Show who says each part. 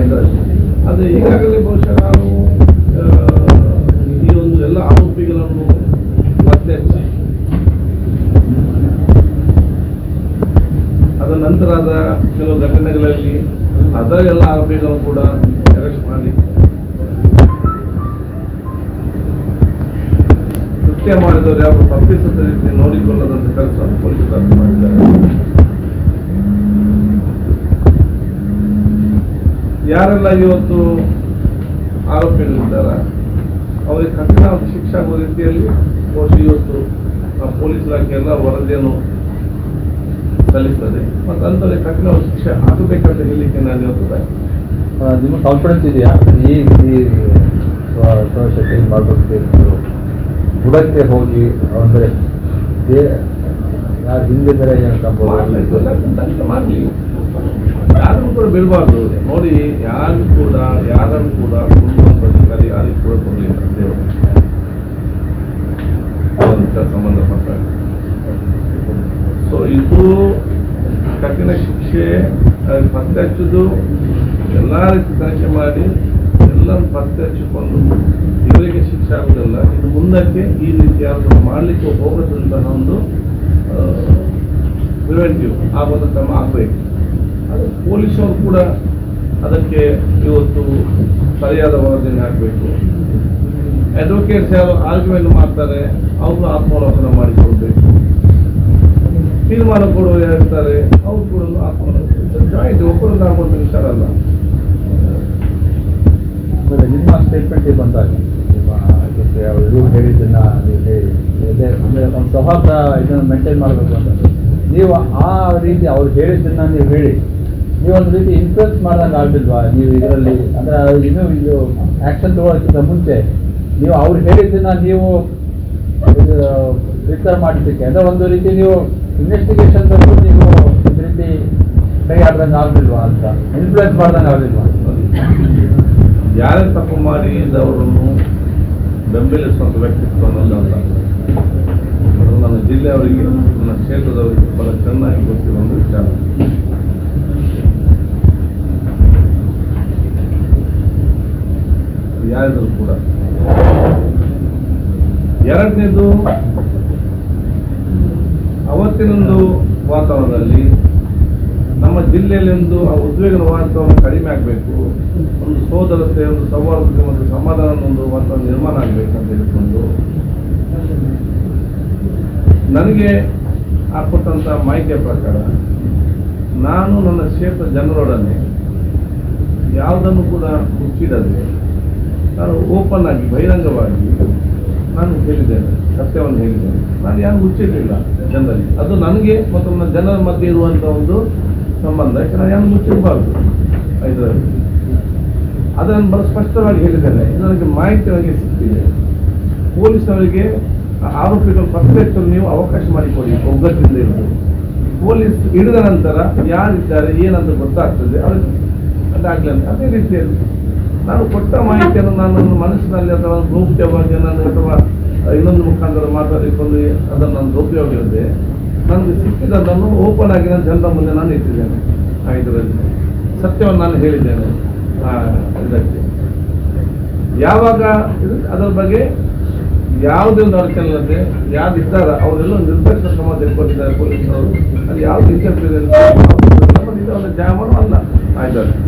Speaker 1: ಆಯಿತು ಆದರೆ ಈಗಾಗಲೇ ಬಹುಶಃ ನಾನು ಈ ಒಂದು ಎಲ್ಲ ಆರೋಪಿಗಳನ್ನು ಮತ್ತೆ ಹಚ್ಚಿ ಅದರ ನಂತರದ ಕೆಲವು ಘಟನೆಗಳಲ್ಲಿ ಅದ ಎಲ್ಲ ಆರೋಪಿಗಳು ಕೂಡ ಅರೆಸ್ಟ್ ಮಾಡಿ ಕೃತ್ಯ ಮಾಡಿದವರು ಯಾರು ರೀತಿ ನೋಡಿಕೊಳ್ಳದಂತ ಕೆಲಸ ಪೊಲೀಸರು ಮಾಡಿದ್ದಾರೆ. ಯಾರೆಲ್ಲ ಇವತ್ತು ಆರೋಪಿಗಳಿದ್ದಾರ? ಅವರಿಗೆ ಕಠಿಣ ಶಿಕ್ಷೆ ಆಗುವ ರೀತಿಯಲ್ಲಿ ಬಹುಶಃ ಇವತ್ತು ಆ ಪೊಲೀಸ್ ಇಲಾಖೆ ಎಲ್ಲ ವರದಿಯನ್ನು ಸಲ್ಲಿಸ್ತದೆ. ಮತ್ತು ಅಂಥವ್ರಿಗೆ ಕಠಿಣ ಶಿಕ್ಷೆ ಆಗಬೇಕಂತ ಹೇಳಲಿಕ್ಕೆ ನಾನು ಇವತ್ತು
Speaker 2: ನಿಮ್ಮ ಕಾನ್ಫಿಡೆನ್ಸ್ ಇದೆಯಾ? ಈ ಶಕ್ತಿ ಮಾಡಬೇಕು ಬುಡಕ್ಕೆ ಹೋಗಿ ಅಂದರೆ ಯಾರು
Speaker 1: ಹಿಂದೆ ಬೇರೆ ಏನಂತ ಮಾಡ್ಲಿ ಯಾರನ್ನು ಕೂಡ ಬಿಡಬಾರ್ದು. ನೋಡಿ ಯಾರು ಕೂಡ, ಯಾರನ್ನು ಕೂಡ ಕುಟುಂಬ ಅಧಿಕಾರಿ ಯಾರಿಗೂ ಕೂಡ ಕೊಡಲಿಲ್ಲ ದೇವರು ಸಂಬಂಧಪಟ್ಟ ಸೊ ಇದು ಕಠಿಣ ಶಿಕ್ಷೆ ಪತ್ತೆ ಹಚ್ಚುದು ಎಲ್ಲ ರೀತಿ ತನಿಖೆ ಮಾಡಿ ಎಲ್ಲರೂ ಪತ್ತೆ ಹಚ್ಚಿಕೊಂಡು ಇವರಿಗೆ ಶಿಕ್ಷೆ ಆಗುದಿಲ್ಲ ಇದು ಮುಂದಕ್ಕೆ ಈ ರೀತಿ ಯಾರು ಮಾಡಲಿಕ್ಕೆ ಹೋಗೋದ್ರಿಂದ ಒಂದು ಪ್ರಿವೆಂಟಿವ್ ಆಗೋದು ಕ್ರಮ ಆಗ್ಬೇಕು. ಪೊಲೀಸರು ಕೂಡ ಅದಕ್ಕೆ ಇವತ್ತು ಸರಿಯಾದ ವರದಿ ಹಾಕಬೇಕು. ಅಡ್ವೊಕೇಟ್ಸ್ ಯಾರು ಆರ್ಗ್ಯುಮೆಂಟ್ ಮಾಡ್ತಾರೆ, ಅವರು ಆತ್ಮಾವಲೋಕನ ಮಾಡಿಕೊಳ್ಬೇಕು ತೀರ್ಮಾನ ಕೊಡುವ ಇರ್ತಾರೆ, ಅವ್ರು ಕೂಡ ಆತ್ಮಾವಲೋಕನ ಜಾಯಿಂಟ್ ಒಬ್ಬರು ಆಗುವಂಥ ವಿಚಾರ ಅಲ್ಲ
Speaker 2: ನಿಮ್ಮ ಸ್ಟೇಟ್ಮೆಂಟಿಗೆ ಬಂದಾಗ ಜೊತೆ ಅವರು ಇವರು ಅಂದರೆ ಸೌಹಾರ್ದ ಇದನ್ನು ಮೇಂಟೈನ್ ಮಾಡಬೇಕು ಅಂತ. ನೀವು ಆ ರೀತಿ ಅವ್ರು ಹೇಳಿದ್ದನ್ನ ನೀವು ಹೇಳಿ. ನೀವು ಒಂದು ರೀತಿ ಇನ್ಫ್ಲುಯೆನ್ಸ್ ಮಾಡ್ದಂಗೆ ಆಗ್ತಿಲ್ವಾ ನೀವು ಇದರಲ್ಲಿ, ಅಂದರೆ ಇನ್ನೂ ಇದು ಆ್ಯಕ್ಷನ್ ತಗೊಳ್ಳೋಕ್ಕಿಂತ ಮುಂಚೆ, ನೀವು ಅವ್ರು ಹೇಳಿದ್ದನ್ನ ನೀವು ವಿಚಾರ ಮಾಡಿದ್ದಕ್ಕೆ. ಅಂದರೆ ಒಂದು ರೀತಿ ನೀವು ಇನ್ವೆಸ್ಟಿಗೇಷನ್ ನೀವು ಒಂದು ರೀತಿ ಕೈ ಆಡ್ದಂಗೆ ಆಗ್ಲಿಲ್ವಾ ಅಂತ? ಇನ್ಫ್ಲುಯೆನ್ಸ್ ಮಾಡ್ದಂಗೆ ಆಗ್ಲಿಲ್ವಾ?
Speaker 1: ಯಾರೇ ತಪ್ಪು ಮಾಡಿ ಅವರನ್ನು ಬೆಂಬಲಿಸುವಂಥ ವ್ಯಕ್ತಿತ್ವ ಅಂತ ನನ್ನ ಜಿಲ್ಲೆಯವರಿಗೆ ನನ್ನ ಕ್ಷೇತ್ರದವರಿಗೆ ಬಹಳ ಚೆನ್ನಾಗಿ ಗೊತ್ತಿರುವ ಒಂದು ವಿಚಾರ. ಯಾರಿದ್ರು ಕೂಡ. ಎರಡನೇದು, ಅವತ್ತಿನೊಂದು ವಾತಾವರಣದಲ್ಲಿ ನಮ್ಮ ಜಿಲ್ಲೆಯಲ್ಲಿ ಒಂದು ಆ ಉದ್ವೇಗದ ವಾತಾವರಣ ಕಡಿಮೆ ಆಗಬೇಕು. ಒಂದು ಸೋದರತೆ, ಒಂದು ಸೌಹಾರ್ದತೆ ಒಂದು ಸಮಾಧಾನ ಒಂದು ವಾತಾವರಣ ನಿರ್ಮಾಣ ಆಗಬೇಕು ಅಂತ ಹೇಳಿಕೊಂಡು. ನನಗೆ ಆ ಕೊಟ್ಟಂಥ ಮಾಹಿತಿಯ ಪ್ರಕಾರ, ನಾನು ನನ್ನ ಕ್ಷೇತ್ರ ಜನರೊಡನೆ, ಯಾವುದನ್ನು ಕೂಡ ಮುಚ್ಚಿಡದೆ ನಾನು ಓಪನ್ ಆಗಿ, ಬಹಿರಂಗವಾಗಿ ನಾನು ಹೇಳಿದ್ದೇನೆ, ಸತ್ಯವನ್ನು ಹೇಳಿದ್ದೇನೆ. ನಾನು ಯಾರು ಮುಚ್ಚಿರಲಿಲ್ಲ ಜನರಲ್ಲಿ. ಅದು ನನಗೆ ಮತ್ತು ಜನರ ಮಧ್ಯೆ ಇರುವಂಥ ಒಂದು ಸಂಬಂಧ. ಯಾಕೆ ನಾನು ಯಾರು ಮುಚ್ಚಿರಬಾರ್ದು ಇದರಲ್ಲಿ ಅದನ್ನು ಬಹಳ ಸ್ಪಷ್ಟವಾಗಿ ಹೇಳಿದ್ದೇನೆ. ನನಗೆ ಮಾಹಿತಿ ನನಗೆ ಸಿಕ್ಕಿದೆ. ಪೊಲೀಸರಿಗೆ ಆರೋಪಿಗಳು ಪತ್ತೆ ನೀವು ಅವಕಾಶ ಮಾಡಿಕೊಡಿ. ಒಗ್ಗಟ್ಟಿಂದ ಇರಬಹುದು ಪೊಲೀಸ್ ಹಿಡಿದ ನಂತರ ಯಾರಿದ್ದಾರೆ ಏನಂತ ಗೊತ್ತಾಗ್ತದೆ ಅದಕ್ಕೆ ಅದಾಗಲಿ ಅಂತ ಅದೇ ರೀತಿಯಲ್ಲಿ. ನಾನು ಕೊಟ್ಟ ಮಾಹಿತಿಯನ್ನು ನಾನು ನನ್ನ ಮನಸ್ಸಿನಲ್ಲಿ ಅಥವಾ ಗೌಪ್ಯವಾಗಿ ನಾನು ಅಥವಾ ಇನ್ನೊಂದು ಮುಖಾಂತರ ಮಾತಾಡಿಕೊಂಡು ಅದನ್ನು ನಾನು ಗೌಪ್ಯವಾಗಿರುತ್ತೆ ನನಗೆ ಸಿಕ್ಕಿದ್ದನ್ನು ಓಪನ್ ಆಗಿ ನಾನು ಜನರ ಮುಂದೆ ನಾನು ಇಟ್ಟಿದ್ದೇನೆ. ಆ ಇದರಲ್ಲಿ ಸತ್ಯವನ್ನು ನಾನು ಹೇಳಿದ್ದೇನೆ. ಇದಕ್ಕೆ. ಯಾವಾಗ ಅದರ ಬಗ್ಗೆ ಯಾವುದೇ ಒಂದು ಅಡಚಣೆ ಇಲ್ಲದೆ ಯಾರು ಇದ್ದಾರ ಅವರೆಲ್ಲ ನಿರ್ದಿಷ್ಟ ಕ್ರಮ ತೆಗೆದುಕೊಂಡಿದ್ದಾರೆ, ಪೊಲೀಸರು. ಅದು ಯಾವ್ದು ಇಂಟರ್ಫಿಯರೆನ್ಸ್ ಜಾಮನು ಅಲ್ಲ. ಆಯ್ತು